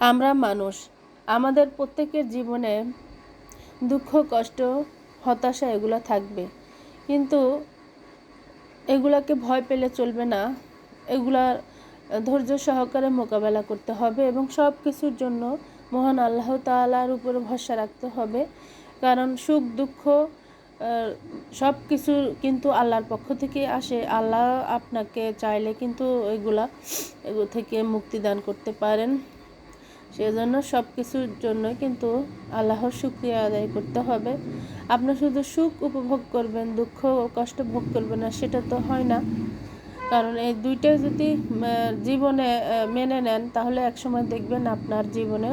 আমরা মানুষ। আমাদের প্রত্যেকের জীবনে দুঃখ, কষ্ট, হতাশা এগুলো থাকবে। কিন্তু এগুলাকে ভয় পেলে চলবে না। এগুলা ধৈর্য সহকারে মোকাবেলা করতে হবে এবং সব কিছুর জন্য মহান আল্লাহ তালার উপরে ভরসা রাখতে হবে। কারণ সুখ, দুঃখ সব কিছু কিন্তু আল্লাহর পক্ষ থেকে আসে। আল্লাহ আপনাকে চাইলে কিন্তু এগুলা এগুলো থেকে মুক্তি দান করতে পারেন। সেজন্য সব কিছুর জন্য কিন্তু আল্লাহর শুক্রিয়া আদায় করতে হবে। আপনি শুধু সুখ উপভোগ করবেন, দুঃখ কষ্ট ভোগ করবেন না, সেটা তো হয় না। কারণ এই দুইটা যদি জীবনে মেনে নেন, তাহলে একসময় দেখবেন আপনার জীবনে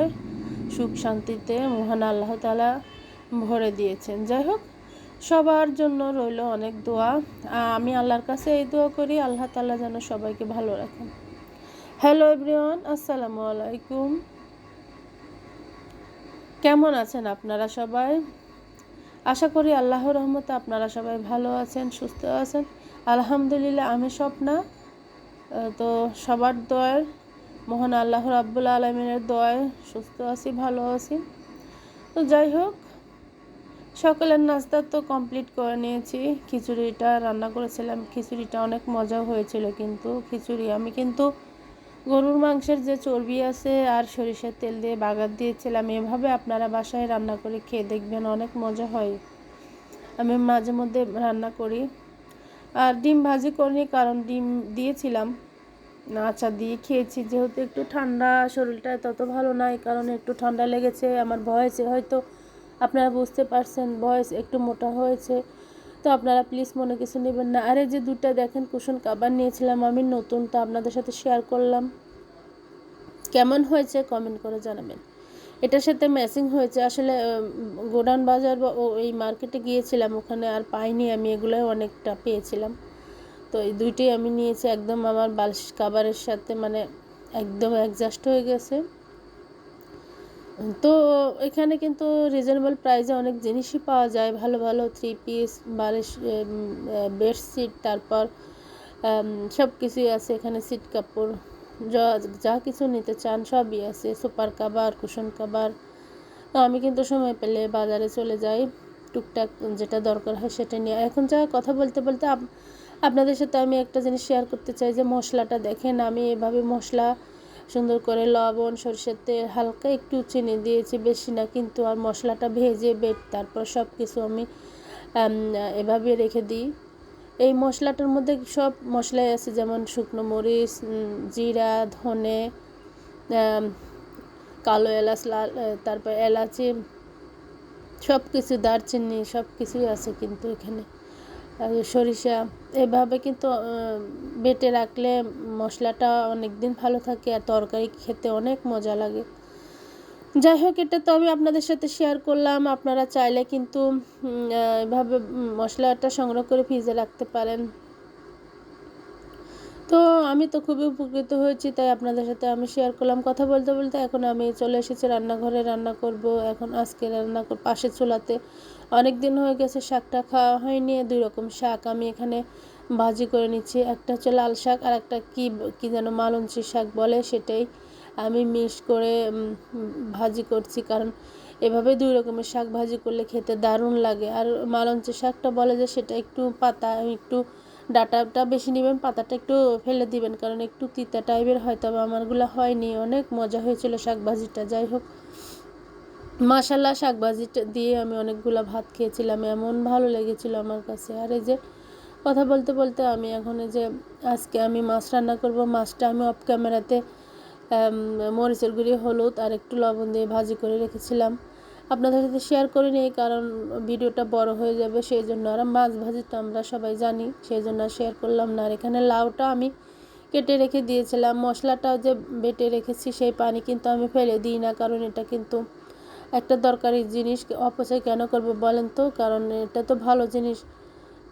সুখ শান্তিতে মহান আল্লাহ তালা ভরে দিয়েছেন। যাই হোক, সবার জন্য রইল অনেক দোয়া। আমি আল্লাহর কাছে এই দোয়া করি, আল্লাহ তালা যেন সবাইকে ভালো রাখেন। হ্যালো এভরিওয়ান আসসালামু আলাইকুম। কেমন আছেন আপনারা সবাই? আশা করি আল্লাহর রহমতে আপনারা সবাই ভালো আছেন, সুস্থ আছেন। আলহামদুলিল্লাহ, আমি স্বপ্না। তো সবার দয়ের মোহন আল্লাহ রাব্বুল আলমিনের দয় সুস্থ আছি, ভালো আছি। তো যাই হোক, সকালের নাস্তা তো কমপ্লিট করে নিয়েছি। খিচুড়িটা রান্না করেছিলাম, খিচুড়িটা অনেক মজা হয়েছিল কিন্তু, খিচুড়ি আমি কিন্তু গরুর মাংসের যে চর্বি আছে আর সরিষার তেল দিয়ে বাগার দিয়েছিলাম, এভাবে আপনারা বাসায় রান্না করে খেয়ে দেখবেন অনেক মজা হয়। আমি মাঝে মধ্যে রান্না করি। আর ডিম ভাজি করিনি কারণ ডিম দিয়েছিলাম। আচা দিয়ে খেয়েছি। যেহেতু একটু ঠান্ডা, শরীরটা তত ভালো নাই, কারণ একটু ঠান্ডা লেগেছে, আমার ভয়েসে হয়তো আপনারা বুঝতে পারছেন ভয়েস একটু মোটা হয়েছে। তো আপনারা প্লিজ মনে কিছু নেবেন না। আরে যে দুটা দেখেন, কুশন কাবার নিয়েছিলাম আমি, নতুন তো আপনাদের সাথে শেয়ার করলাম। কেমন হয়েছে কমেন্ট করে জানাবেন। এটার সাথে ম্যাচিং হয়েছে। আসলে গোডাউন বাজার বা ও, এই মার্কেটে গিয়েছিলাম ওখানে আর পাইনি আমি, এগুলোই অনেকটা পেয়েছিলাম। তো এই দুইটাই আমি নিয়েছি। একদম আমার বালিশ কাবারের সাথে মানে একদম অ্যাডজাস্ট হয়ে গেছে। তো এখানে কিন্তু রিজনেবল প্রাইসে অনেক জিনিসই পাওয়া যায়। ভালো ভালো থ্রি পিস বালিশ বেডশিট তারপর সব কিছুই আছে এখানে সিট কাপড়, যা যা কিছু নিতে চান সবই আছে। সুপার কাবার কুশন কাবার তো আমি কিন্তু সময় পেলে বাজারে চলে যাই। টুকটাক যেটা দরকার হয় সেটা নিয়ে। এখন যা কথা বলতে বলতে আপনাদের সাথে আমি একটা জিনিস শেয়ার করতে চাই যে মশলাটা দেখেন, আমি এভাবে মশলা সুন্দর করে লবণ, সরষের তেল, হালকা একটু চিনি দিয়েছি বেশি না, কিন্তু আর মশলাটা ভেজে, বেট, তারপর সব কিছু আমি এভাবে রেখে দিই। এই মশলাটার মধ্যে সব মশলাই আছে, যেমন শুকনো মরিচ জিরা, ধনে কালো এলাচ, লাল তারপর এলাচি সব কিছু দারচিনি সব কিছুই আছে কিন্তু এখানে। সরিষা, এভাবে কিন্তু বেটে রাখলে মশলাটা অনেক দিন ভালো থাকে আর তরকারি খেতে অনেক মজা লাগে। যাই হোক, এটা তো আমি আপনাদের সাথে শেয়ার করলাম। আপনারা চাইলে কিন্তু এভাবে মশলাটা সংগ্রহ করে ফ্রিজে রাখতে পারেন। তো আমি তো খুবই উপকৃত হয়েছি, তাই আপনাদের সাথে আমি শেয়ার করলাম। কথা বলতে বলতে এখন আমি চলে এসেছি রান্নাঘরে, রান্না করব। এখন আজকে রান্না পাশে চুলাতে। অনেক দিন হয়ে গেছে শাকটা খাওয়া হয়নি, দুই রকম শাক আমি এখানে ভাজি করে নিচ্ছি। একটা হচ্ছে লাল শাক আর একটা কী কী যেন মালঞ্চি শাক বলে সেটাই আমি মিক্স করে ভাজি করছি। কারণ এভাবে দুই রকমের শাক ভাজি করলে খেতে দারুণ লাগে। আর মালঞ্চি শাকটা বলে যে সেটা একটু পাতা, একটু ডাটাটা বেশি নেবেন, পাতাটা একটু ফেলে দিবেন, কারণ একটু তিতা টাইপের হয় তবে আমারগুলো হয়নি। অনেক মজা হয়েছিল শাক ভাজিটা যাই হোক। মাসাল্লাহ শাক ভাজিটা দিয়ে আমি অনেকগুলো ভাত খেয়েছিলাম, এমন ভালো লেগেছিল আমার কাছে। আর এই যে কথা বলতে বলতে আমি এখন এই যে আজকে আমি মাছ রান্না করব, মাছটা আমি অফ ক্যামেরাতে মরিচের গুঁড়ি, হলুদ আর একটু লবণ দিয়ে ভাজি করে রেখেছিলাম। আপনাদের সাথে শেয়ার করে নিই, কারণ ভিডিওটা বড় হয়ে যাবে, সেই জন্য আর মাছ ভাজি তো আমরা সবাই জানি, সেই জন্য শেয়ার করলাম না। আর এখানে লাউটা আমি কেটে রেখে দিয়েছিলাম, মশলাটাও যে বেটে রেখেছি সেই পানি কিন্তু আমি ফেলে দিই না, কারণ এটা কিন্তু একটা দরকারি জিনিস অপচয় কেন করব বলেন তো? কারণ এটা তো ভালো জিনিস,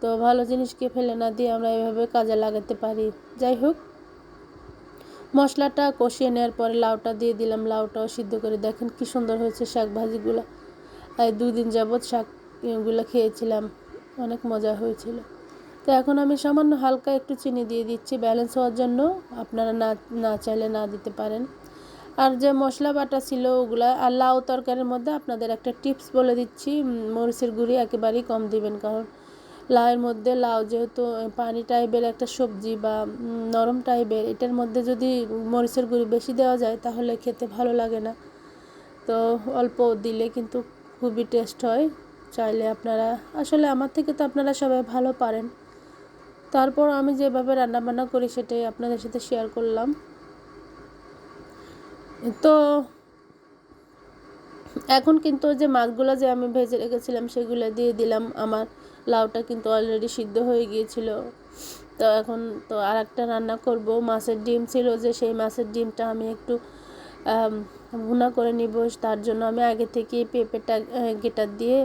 তো ভালো জিনিসকে ফেলে না দিয়ে আমরা এভাবে কাজে লাগাতে পারি। যাই হোক মশলাটা কষিয়ে নেওয়ার পরে লাউটা দিয়ে দিলাম। লাউটাও সিদ্ধ করে দেখেন কি সুন্দর হয়েছে শাক ভাজিগুলো দুদিন যাবৎ শাকগুলো খেয়েছিলাম, অনেক মজা হয়েছিল। তো এখন আমি সামান্য হালকা একটু চিনি দিয়ে দিচ্ছি, ব্যালেন্স হওয়ার জন্য আপনারা না না চাইলে না দিতে পারেন। আর যে মশলা বাটা ছিল ওগুলা, আর লাউ তরকারির মধ্যে আপনাদের একটা টিপস বলে দিচ্ছি মরিচের গুঁড়ি একেবারেই কম দিবেন, কারণ লাউয়ের মধ্যে লাউ যেহেতু পানি টাইপের একটা সবজি বা নরম টাইপের এটার মধ্যে যদি মরিচের গুঁড়ি বেশি দেওয়া যায় তাহলে খেতে ভালো লাগে না। তো অল্প দিলে কিন্তু খুবই টেস্ট হয়। চাইলে আপনারা, আসলে আমার থেকে তো আপনারা সবাই ভালো পারেন। তারপর আমি যেভাবে রান্নাবান্না করি সেটাই আপনাদের সাথে শেয়ার করলাম। তো এখন কিন্তু যে মাছগুলো যে আমি ভেজে রেখেছিলাম, সেগুলো দিয়ে দিলাম। আমার লাউটা কিন্তু অলরেডি সিদ্ধ হয়ে গিয়েছিল। তো এখন তো আর একটা রান্না করব। মাছের ডিম ছিল যে, সেই মাছের ডিমটা আমি একটু ভুনা করে নিব। তার জন্য আমি আগে থেকে পেঁপেটা গেটার দিয়ে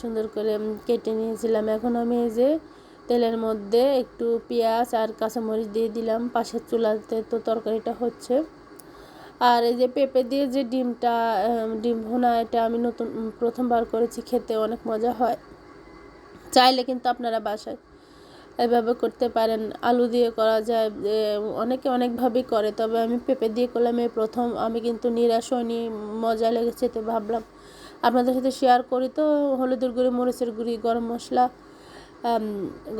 সুন্দর করে কেটে নিয়েছিলাম। এখন আমি এই যে তেলের মধ্যে একটু পেঁয়াজ আর কাঁচামরিচ দিয়ে দিলাম। পাশের চুলাতে তো তরকারিটা হচ্ছে। আর এই যে পেঁপে দিয়ে যে ডিমটা ডিম ভুনা, এটা আমি নতুন প্রথমবার করেছি, খেতে অনেক মজা হয়। চাইলে কিন্তু আপনারা বাসায় এভাবে করতে পারেন। আলু দিয়ে করা যায় অনেকে অনেকভাবেই করে, তবে আমি পেঁপে দিয়ে করলাম এই প্রথম। আমি কিন্তু নিরাশ হয়নি মজা লেগেছে, তো ভাবলাম আপনাদের সাথে শেয়ার করি। তো হলুদের গুঁড়ি, মরিচের গুঁড়ি, গরম মশলা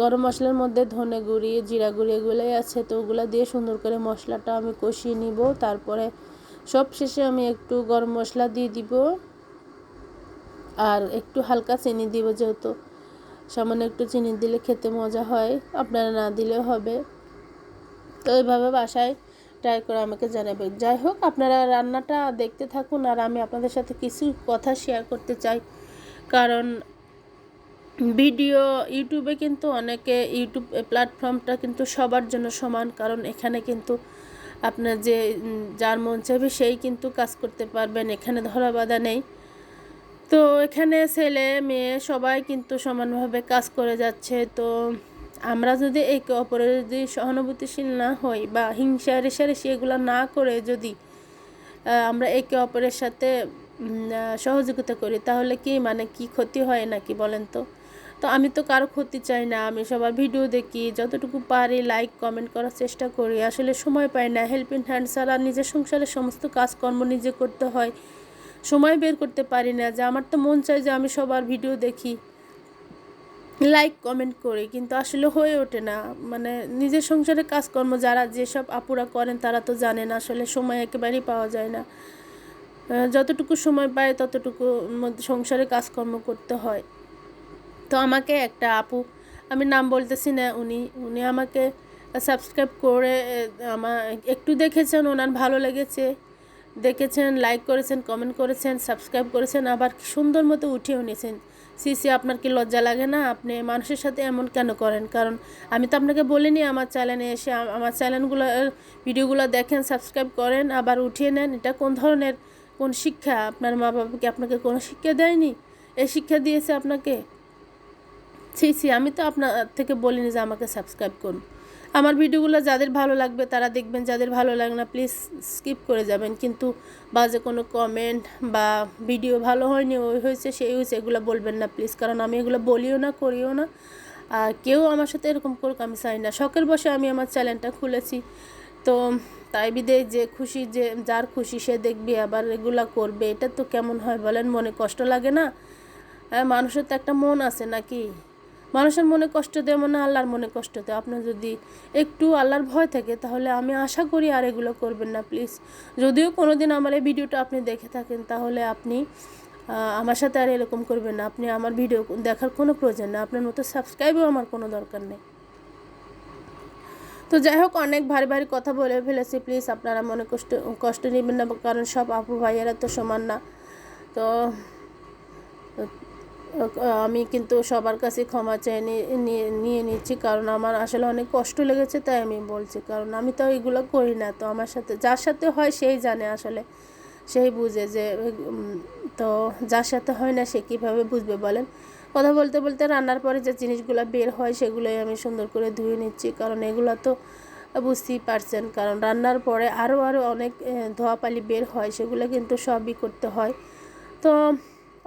গরম মশলার মধ্যে ধনে গুঁড়ি, জিরা গুঁড়ি এগুলোই আছে, তো ওগুলো দিয়ে সুন্দর করে মশলাটা আমি কষিয়ে নিব। তারপরে সব শেষে আমি একটু গরম মশলা দিয়ে দিব। আর একটু হালকা চিনি দিব যেহেতু। সামান্য একটু চিনি দিলে খেতে মজা হয়, আপনারা না দিলেও হবে। তো এইভাবে বাসায় ট্রাই করে আমাকে জানাবেন। যাই হোক, আপনারা রান্নাটা দেখতে থাকুন, আর আমি আপনাদের সাথে কিছু কথা শেয়ার করতে চাই। কারণ ভিডিও, ইউটিউবে কিন্তু অনেকে ইউটিউব প্ল্যাটফর্মটা কিন্তু সবার জন্য সমান, কারণ এখানে কিন্তু আপনার যে যার মন চাইবে সেই কিন্তু কাজ করতে পারবেন, এখানে ধরা বাধা নেই। তো এখানে ছেলে, মেয়ে সবাই কিন্তু সমানভাবে কাজ করে যাচ্ছে। তো আমরা যদি একে অপরের যদি সহানুভূতিশীল না হই বা হিংসা, রেশারেশি এগুলো না করে যদি আমরা একে অপরের সাথে সহযোগিতা করি, তাহলে কি মানে কি ক্ষতি হয় নাকি বলেন তো? তো আমি তো কারও ক্ষতি চাই না, আমি সবার ভিডিও দেখি, যতটুকু পারি লাইক কমেন্ট করার চেষ্টা করি। আসলে সময় পাই না হেল্পিং হ্যান্ড ছাড়া নিজের সংসারের সমস্ত কাজকর্ম নিজে করতে হয়, সময় বের করতে পারি না। যে আমার তো মন চায় যে আমি সবার ভিডিও দেখি লাইক কমেন্ট করি, কিন্তু আসলে হয়ে ওঠে না। মানে নিজের সংসারের কাজকর্ম যারা যেসব আপুরা করেন তারা তো জানেন আসলে সময় একেবারেই পাওয়া যায় না। যতটুকু সময় পায় ততটুকু সংসারে কাজকর্ম করতে হয়। তো আমাকে একটা আপু, আমি নাম বলতেছি না উনি উনি আমাকে সাবস্ক্রাইব করে আমার একটু দেখেছেন, ওনার ভালো লেগেছে। দেখেছেন লাইক করেছেন কমেন্ট করেছেন সাবস্ক্রাইব করেছেন, আবার সুন্দর মতো উঠিয়েও নিয়েছেন। সিসি আপনার কি লজ্জা লাগে না? আপনি মানুষের সাথে এমন কেন করেন? কারণ আমি তো আপনাকে বলিনি, আমার চ্যানেলে এসে আমার চ্যানেলগুলো ভিডিওগুলো দেখেন সাবস্ক্রাইব করেন, আবার উঠিয়ে নেন। এটা কোন ধরনের, কোন শিক্ষা? আপনার মা বাবাকে আপনাকে কোনো শিক্ষা দেয়নি? এই শিক্ষা দিয়েছে আপনাকে? ছি ছি, আমি তো আপনার থেকে বলিনি যে আমাকে সাবস্ক্রাইব করুন। আমার ভিডিওগুলো যাদের ভালো লাগবে তারা দেখবেন, যাদের ভালো লাগে না প্লিজ স্কিপ করে যাবেন। কিন্তু বাজে কোনো কমেন্ট বা ভিডিও ভালো হয়নি, ওই হয়েছে, সেই হয়েছে, এগুলো বলবেন না প্লিজ কারণ আমি এগুলো বলিও না, করিও না। আর কেউ আমার সাথে এরকম করুক, আমি চাই না। শখের বসে আমি আমার চ্যানেলটা খুলেছি। তো তাই বিদে যে খুশি, যে যার খুশি সে দেখবে আবার এগুলা করবে। এটা তো কেমন হয় বলেন, মনে কষ্ট লাগে না? হ্যাঁ মানুষের তো একটা মন আছে নাকি? মানুষের মনে কষ্ট দেয়, মনে আল্লাহর মনে কষ্ট দেয়। আপনার যদি একটু আল্লাহর ভয় থাকে, তাহলে আমি আশা করি আর এগুলো করবেন না প্লিজ যদিও কোনো দিন আমার এই ভিডিওটা আপনি দেখে থাকেন, তাহলে আপনি আমার সাথে আর এরকম করবেন না। আপনি আমার ভিডিও দেখার কোনো প্রয়োজন না আপনার মতো সাবস্ক্রাইবও আমার কোনো দরকার নেই। তো যাই হোক, অনেক ভারী ভারী কথা বলে ফেলেছি প্লিজ আপনারা মনে কষ্ট কষ্ট নেবেন না, কারণ সব আপু ভাইয়েরা তো সমান না। তো আমি কিন্তু সবার কাছে ক্ষমা নি- নিয়ে নিচ্ছি, কারণ আমার আসলে অনেক কষ্ট লেগেছে, তাই আমি বলছি। কারণ আমি তো এগুলো করি না, তো আমার সাথে, যার সাথে হয় সেই জানে আসলে, সেই বুঝে যে তো যার সাথে হয় না সে কীভাবে বুঝবে বলেন? কথা বলতে বলতে রান্নার পরে যে জিনিসগুলো বের হয় সেগুলোই আমি সুন্দর করে ধুয়ে নিচ্ছি, কারণ এগুলো তো বুঝতেই পারছেন, কারণ রান্নার পরে আরও আরও অনেক ধোয়াপালি বের হয়, সেগুলো কিন্তু সবই করতে হয়। তো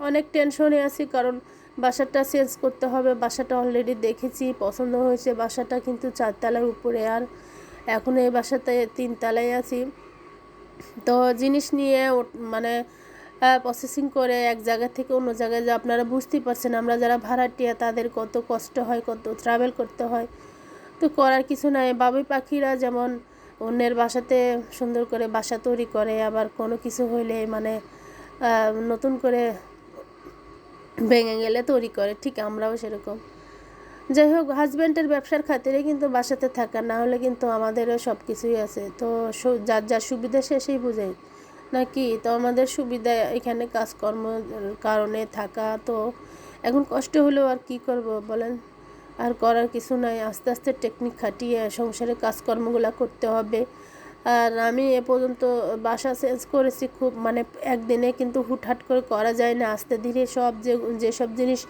অনেক টেনশনে আছি, কারণ বাসাটা চেঞ্জ করতে হবে। বাসাটা অলরেডি দেখেছি, পছন্দ হয়েছে। বাসাটা কিন্তু চারতলার উপরে। আর এখন এই বাসাতে তিনতলায় আছি। তো জিনিস নিয়ে মানে প্রসেসিং করে এক জায়গা থেকে অন্য জায়গায় যে আপনারা বুঝতেই পারছেন, আমরা যারা ভাড়াটিয়া, তাদের কত কষ্ট হয়, কত ট্রাভেল করতে হয়। তো করার কিছু নাই। বাবুই পাখিরা যেমন অন্যের বাসাতে সুন্দর করে বাসা তৈরি করে, আবার কোনো কিছু হইলে মানে নতুন করে ভেঙে গেলে তৈরি করে, ঠিক আমরাও সেরকম। যাই হোক হাজব্যান্ডের ব্যবসার খাতিরে কিন্তু বাসাতে থাকা, না হলে কিন্তু আমাদেরও সব কিছুই আছে। তো যার যার সুবিধা সেই বুঝে। নাকি? তো আমাদের সুবিধা এখানে কাজকর্ম কারণে থাকা, তো এখন কষ্ট হলেও আর কি করব বলেন? আর করার কিছু নাই। আস্তে আস্তে টেকনিক খাটিয়ে সংসারে কাজকর্মগুলো করতে হবে। আর আমি এ পর্যন্ত বাসা চেঞ্জ করেছি খুব মানে একদিনে কিন্তু হুটহাট করে করা যায় না। আস্তে ধীরে সব যে, যেসব জিনিস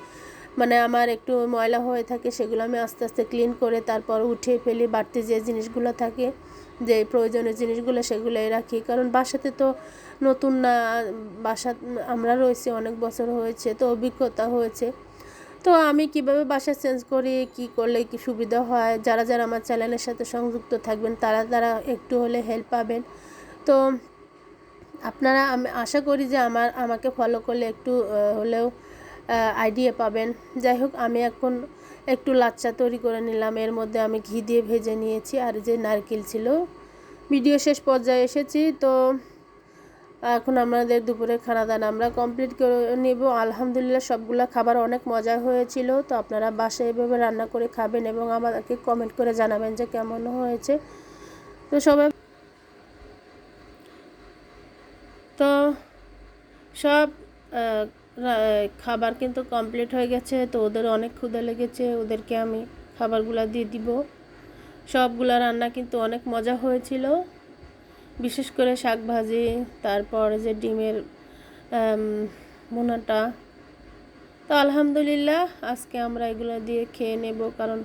মানে আমার একটু ময়লা হয়ে থাকে সেগুলো আমি আস্তে আস্তে ক্লিন করে তারপর উঠিয়ে ফেলি। বাড়তি যে জিনিসগুলো থাকে, যে প্রয়োজনীয় জিনিসগুলো সেগুলোই রাখি। কারণ বাসাতে তো নতুন না, বাসা আমরা রয়েছি, অনেক বছর হয়েছে, তো অভিজ্ঞতা হয়েছে। তো আমি কীভাবে বাসা চেঞ্জ করি, কি করলে কি সুবিধা হয়? যারা যারা আমার চ্যানেলের সাথে সংযুক্ত থাকবেন, তারা তারা একটু হলে হেল্প পাবেন। তো আপনারা, আমি আশা করি যে আমার, আমাকে ফলো করলে একটু হলেও আইডিয়া পাবেন। যাই হোক, আমি এখন একটু লাচ্চা তৈরি করে নিলাম। এর মধ্যে আমি ঘি দিয়ে ভেজে নিয়েছি। আর যে নারকেল ছিল ভিডিও শেষ পর্যায়ে এসেছি। তো এখন আমাদের দুপুরে খানা দানা আমরা কমপ্লিট করে নেব। আলহামদুলিল্লাহ সবগুলো খাবার অনেক মজা হয়েছিল। তো আপনারা বাসায় এভাবে রান্না করে খাবেন এবং আমাদেরকে কমেন্ট করে জানাবেন যে কেমন হয়েছে। তো সবাই তো সব খাবার কিন্তু কমপ্লিট হয়ে গেছে। তো ওদের অনেক ক্ষুধা লেগেছে। ওদেরকে আমি খাবারগুলো দিয়ে দিব। সবগুলা রান্না কিন্তু অনেক মজা হয়েছিল। বিশেষ করে শাক ভাজি, তারপর যে ডিমের মোনাটা তো আলহামদুলিল্লাহ, আজকে আমরা এগুলো দিয়ে খেয়ে নেব কারণ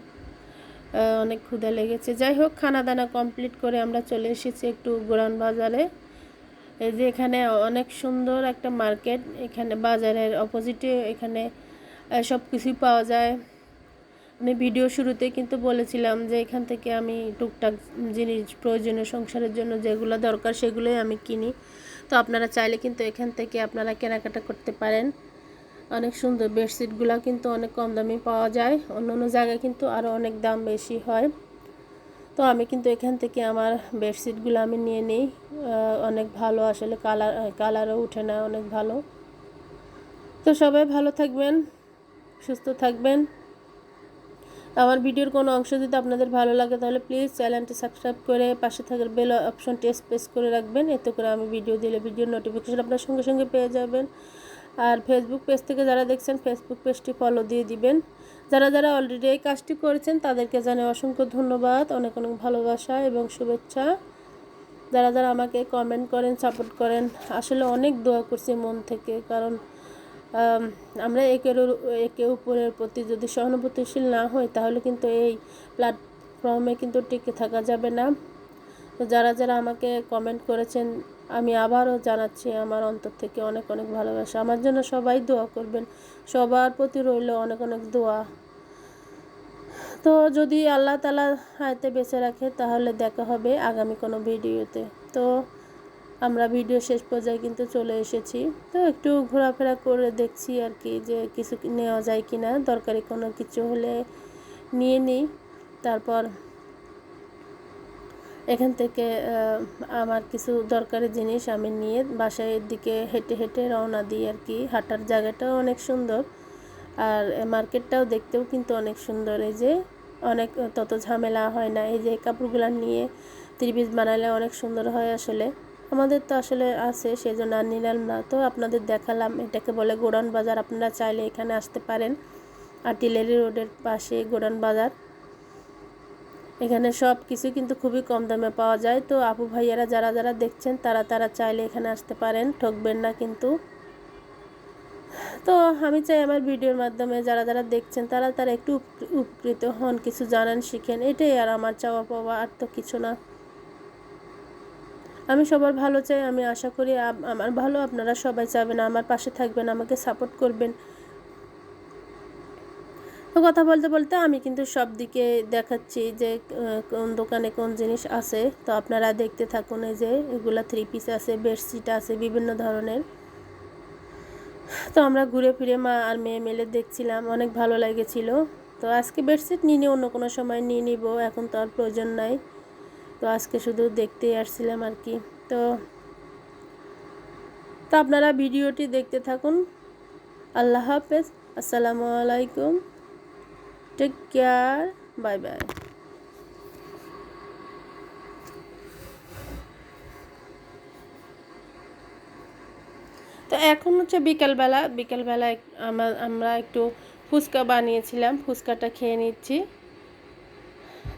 অনেক ক্ষুধা লেগেছে। যাই হোক খানা দানা কমপ্লিট করে আমরা চলে এসেছি একটু গোরান বাজারে। যে এখানে অনেক সুন্দর একটা মার্কেট। এখানে বাজারের অপোজিটে এখানে সব কিছুই পাওয়া যায়। আমি ভিডিও শুরুতে কিন্তু বলেছিলাম যে এখান থেকে আমি টুকটাক জিনিস, প্রয়োজনীয় সংসারের জন্য যেগুলো দরকার সেগুলোই আমি কিনি। তো আপনারা চাইলে কিন্তু এখান থেকে আপনারা কেনাকাটা করতে পারেন। অনেক সুন্দর বেডশিটগুলো কিন্তু অনেক কম দামে পাওয়া যায়। অন্য অন্য জায়গায় কিন্তু আরও অনেক দাম বেশি হয়। তো আমি কিন্তু এখান থেকে আমার বেডশিটগুলো আমি নিয়ে নিই। অনেক ভালো, আসলে কালার, কালারও উঠে না, অনেক ভালো। তো সবাই ভালো থাকবেন, সুস্থ থাকবেন। আমার ভিডিওর কোনো অংশ যদি আপনাদের ভালো লাগে, তাহলে প্লিজ চ্যানেলটি সাবস্ক্রাইব করে পাশে থাকার বেল অপশনটি প্রেস করে রাখবেন। এতে করে আমি ভিডিও দিলে ভিডিওর নোটিফিকেশন আপনার সঙ্গে সঙ্গে পেয়ে যাবেন। আর ফেসবুক পেজ থেকে যারা দেখছেন ফেসবুক পেজটি ফলো দিয়ে দিবেন। যারা যারা অলরেডি এই কাজটি করেছেন, তাদেরকে জানাই অসংখ্য ধন্যবাদ, অনেক অনেক ভালোবাসা এবং শুভেচ্ছা। যারা যারা আমাকে কমেন্ট করেন সাপোর্ট করেন, আসলে অনেক দোয়া করছি মন থেকে, কারণ আমরা একের একে উপরের প্রতি যদি সহানুভূতিশীল না হই, তাহলে কিন্তু এই প্ল্যাটফর্মে কিন্তু টিকে থাকা যাবে না। তো যারা যারা আমাকে কমেন্ট করেছেন, আমি আবারও জানাচ্ছি আমার অন্তর থেকে অনেক অনেক ভালোবাসা। আমার জন্য সবাই দোয়া করবেন। সবার প্রতি রইল অনেক অনেক দোয়া। তো যদি আল্লাহ তালা হাতে বেঁচে রাখে, তাহলে দেখা হবে আগামী কোনো ভিডিওতে। তো আমরা ভিডিও শেষ পর্যায়ে কিন্তু চলে এসেছি। তো একটু ঘোরাফেরা করে দেখছি আর কি যে কিছু নেওয়া যায় কি না দরকারি কোনো কিছু হলে নিয়ে নিই। তারপর এখান থেকে আমার কিছু দরকারি জিনিস আমি নিয়ে বাসায়ের দিকে হেঁটে হেঁটে রওনা দিই আর কি। হাঁটার জায়গাটাও অনেক সুন্দর আর মার্কেটটাও দেখতেও কিন্তু অনেক সুন্দর। এই যে অনেক তত ঝামেলা হয় না, এই যে কাপড়গুলো নিয়ে ত্রিপিস বানালে অনেক সুন্দর হয় আসলে। আমাদের তো আসলে আছে, সেজন্য আর নিলাম না। তো আপনাদের দেখালাম, এটাকে বলে গোডাউন বাজার, আপনারা চাইলে এখানে আসতে পারেন। আর্টিলারি রোডের পাশে গোডাউন বাজার। এখানে সব কিছু কিন্তু খুবই কম দামে পাওয়া যায়। তো আপু ভাইয়ারা যারা যারা দেখছেন, তারা তারা চাইলে এখানে আসতে পারেন, ঠকবেন না কিন্তু। তো আমি চাই আমার ভিডিওর মাধ্যমে যারা যারা দেখছেন, তারা তারা একটু উপকৃত হন, কিছু জানান, শিখেন। এটাই আর আমার চাওয়া পাওয়া আর তো কিছু না। আমি সবার ভালো চাই, আমি আশা করি আমার ভালো, আপনারা সবাই চাবেন আমার পাশে থাকবেন, আমাকে সাপোর্ট করবেন। তো কথা বলতে বলতে আমি কিন্তু সব দিকে দেখাচ্ছি যে কোন দোকানে কোন জিনিস আছে। তো আপনারা দেখতে থাকুন এই যে, এগুলা থ্রি পিস আছে বেডশিট আছে, বিভিন্ন ধরনের। তো আমরা ঘুরে ফিরে মা আর মেয়ে মেলে দেখছিলাম, অনেক ভালো লেগেছিল। তো আজকে বেডশিট নিয়ে নিয়ে অন্য কোনো সময় নিয়ে নিব, এখন তো আর প্রয়োজন নাই। তো আজকে শুধু দেখতেই আসছিলাম আর কি। তো তো আপনারা ভিডিওটি দেখতে থাকুন। আল্লাহ হাফেজ। আসসালামু আলাইকুম। টেক কেয়ার বাই বাই তো এখন হচ্ছে বিকেলবেলা বিকেলবেলা আমরা একটু ফুচকা বানিয়েছিলাম। ফুচকাটা খেয়ে নিচ্ছি।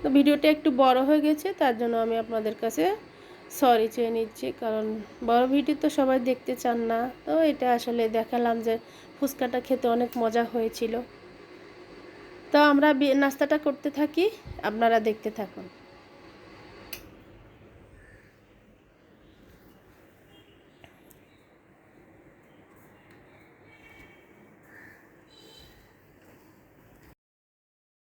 তো ভিডিওটা একটু বড় হয়ে গেছে, তার জন্য আমি আপনাদের কাছে সরি চেয়ে নিচ্ছি, কারণ বড় ভিডিও তো সবাই দেখতে চান না। তো এটা আসলে দেখালাম যে ফুচকাটা খেতে অনেক মজা হয়েছিল। তো আমরা নাস্তাটা করতে থাকি, আপনারা দেখতে থাকুন।